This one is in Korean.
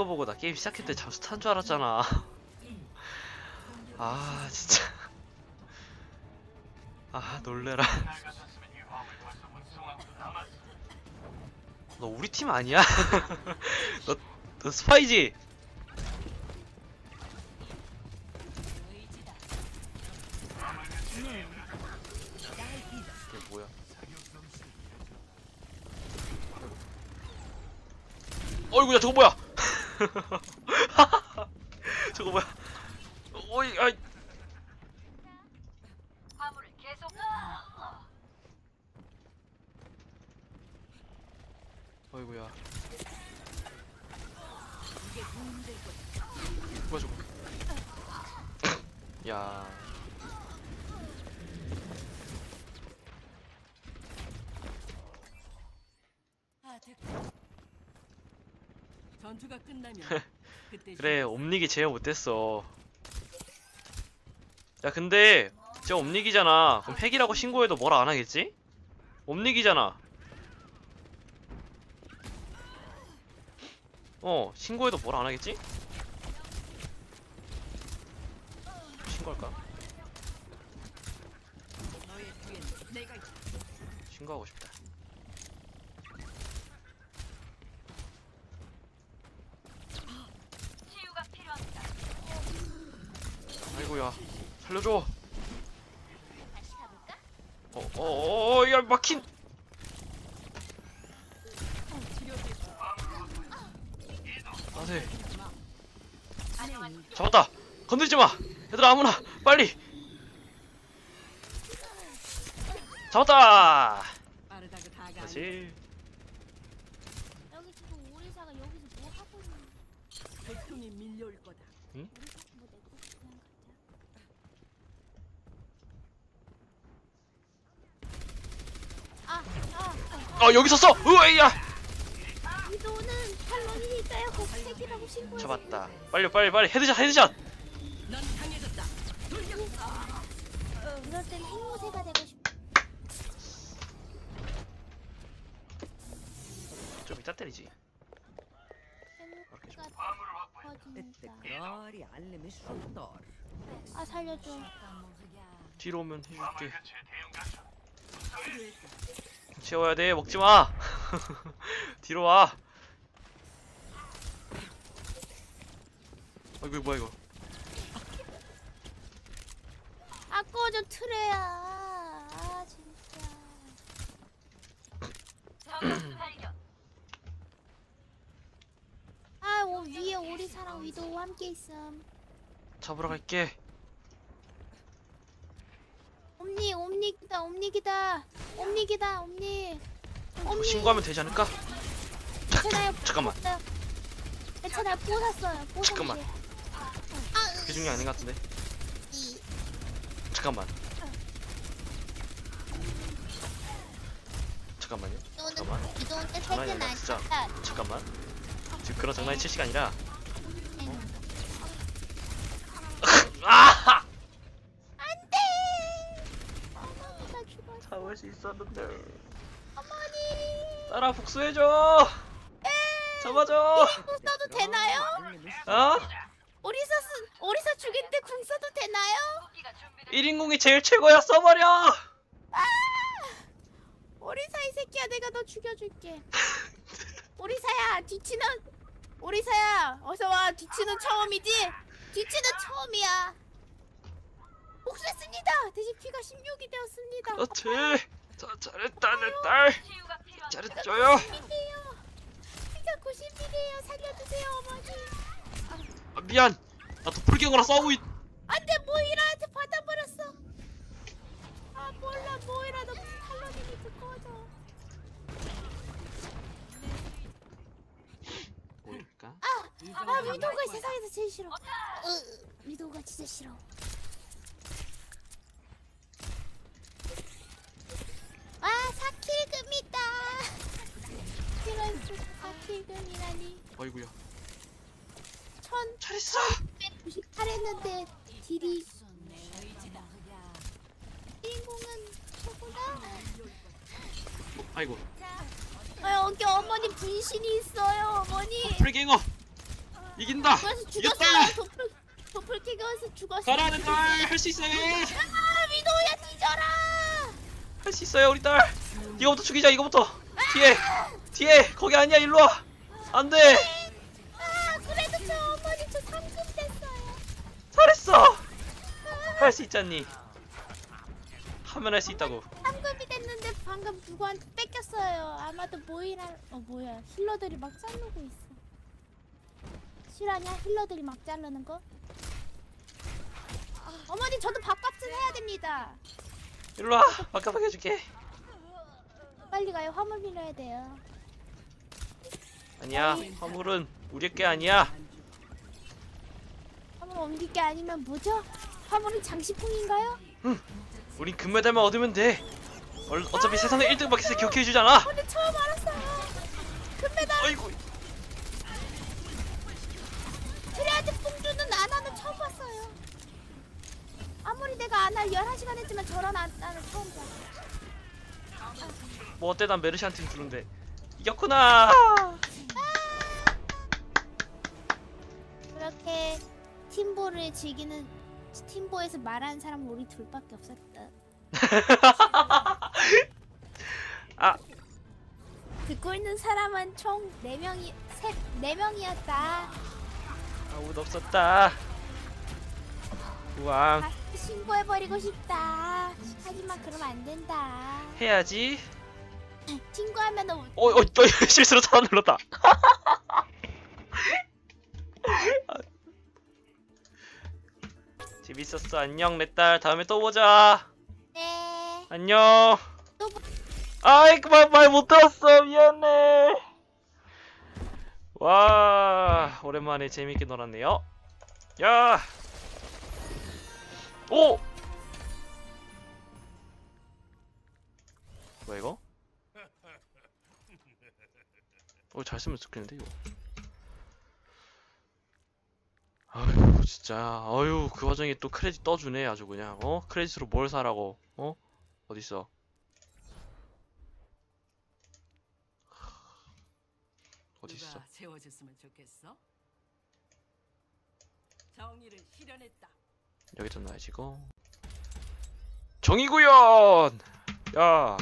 거 보고 나 게임 시작할 때 잠수 탄 줄 알았잖아. 아 진짜. 아 놀래라. 너 우리 팀 아니야? 너, 너 스파이지? 어이구야 저거 뭐야? 저거 뭐야? 어이 아이 화물을 계속 어이구야. 뭐야 저거? 야. 아, 됐고. 전투가 끝나면 그때 그래 옴닉이 제일 못됐어. 야 근데 저 옴닉이잖아. 그럼 핵이라고 신고해도 뭐라 안 하겠지? 옴닉이잖아. 어 신고해도 뭐라 안 하겠지? 신고할까? 신고하고 싶다. 치유가 필요합니다. 아이고야 살려줘. 다시 가볼까? 어어어 야 막힌. 아세 잡았다. 건들지 마. 얘들아 아무나 빨리. 잡았다. 다시. 여기 지금 오리사가 여기서 뭐 하고 있는 백통이 밀려올 거다. 오리사 뭐 내고 그냥 가자. 아, 아, 어 여기 있었어. 으이야. 아, 위도는 탈론이 있어요. 거기색이라고 신고해. 잡았다. 빨리 빨리 빨리 헤드샷 헤드샷. 넌 강해졌다. 이럴 땐 행무새가 되고 싶어. 좀 이따 때리지. 좀. 행무가 퍼진다. 그러리 알림이 슈터. 아 살려줘. 뒤로 오면 해줄게. 채워야 돼. 먹지 마. 뒤로 와. 어, 이거 뭐야 이거? 아 꺼져 트레야. 아 진짜. 아 오, 위에 오리사랑 위도 함께 있음. 잡으러 갈게. 옴니 옴닉이다 옴닉이다 옴닉이다 옴닉. 뭐 옴닉. 신고하면 되지 않을까? 괜찮아요. 잠깐만. 괜찮아요. 뽀샀어요. 뽀 잠깐만. 그게 중요한 아닌 것 같은데. 잠깐만. 잠깐만요. 잠깐만. 이동 때 장난이 아니라 진짜. 잠깐만. 지금 그런 장난이 칠 시간이라. 어? 아! 안돼. 나 죽었어. 잡을 수 있었는데. 어머니. 따라 복수해줘. 잡아줘. 궁 써도 되나요? 어? 오리사 쓰 오리사 때궁 써도 되나요? 무기가 준비됐 1인공이 제일 최고야. 써버려. 오리사 이 새끼야 내가 너 죽여줄게. 오리사야 뒤치는 오리사야 어서 와 뒤치는 처음이지? 뒤치는 처음이야. 복수했습니다. 대신 피가 16이 되었습니다. 그렇지. 자, 잘했다 내 딸. 잘했죠요. 90이에요. 피가 90이에요. 살려주세요 어머니. 아, 미안. 나 도플갱어랑 싸우고 있. 안돼 모이라한테 받아버렸어. 아 몰라 모이라 너 탈론이니까 꺼져. 뭐일까? 아 위도가 이 세상에서 제일 싫어. 으, 위도가 진짜 싫어. 어이구야. 천 잘했어. 198했는데 딜이 1인공은 최고다. 아이고. 아 여기 어머니 분신이 있어요 어머니. 도플갱어. 이긴다 이겼다! 죽었어. 도플 도플킥에서 죽었어. 사랑하는 딸 할 수 있어요 아 위도야 뒤져라. 할 수 있어요 우리 딸 이거부터 죽이자 이거부터 뒤에 뒤에 거기 아니야 일로 와 안돼 아 그래도 저 어머니 저 상금 됐어요. 잘했어 할 수 있잖니 하면 할 수 있다고 상금이 됐는데 방금 누구한테 뺏겼어요. 아마도 모이라 어 뭐야 힐러들이 막 자르고 있어. 실화냐 힐러들이 막 자르는 거? 아, 어머니 저도 밥값은 해야 됩니다. 일로 와 바깥 해줄게 빨리 가요 화물 밀어야 돼요. 아니야 화물은 우리 게 아니야 화물 옮길 게 아니면 뭐죠? 화물은 장식품인가요? 우린 금메달만 얻으면 돼 얼- 어차피 세상에 1등밖에 기억해주잖아 오늘 처음 알았어요. 금메달 아이고 트레아드 뽕주는 아나는 처음 봤어요. 아무리 내가 아나를 11시간 했지만 저런 아나는 처음 봤어. 뭐 어때 난 메르시한테 주는데 이겼구나 팀보를 즐기는 팀보에서 말하는 사람은 우리 둘밖에 없었다. 아 듣고 있는 사람은 총 4명이 셋 4명이었다. 아무도 없었다 우왕 다시 신고해버리고 싶다. 하지만 그러면 안 된다. 해야지 신고하면 은 어, 어, 어 실수로 차단 눌렀다 재밌었어. 안녕 내 딸. 다음에 또 보자. 네. 안녕. 또 보- 아이 그만 말 못 들었어. 미안해. 와 오랜만에 재밌게 놀았네요. 야. 오! 뭐야 이거? 어, 잘 쓰면 좋겠는데 이거 아유 진짜 아유 그 와중에 또 크레딧 떠주네 아주 그냥 어? 크레딧으로 뭘 사라고 어? 어딨어 어딨어 누가 세워줬으면 좋겠어? 정의를 실현했다. 여기 좀 놔야지 이거 정의구현 야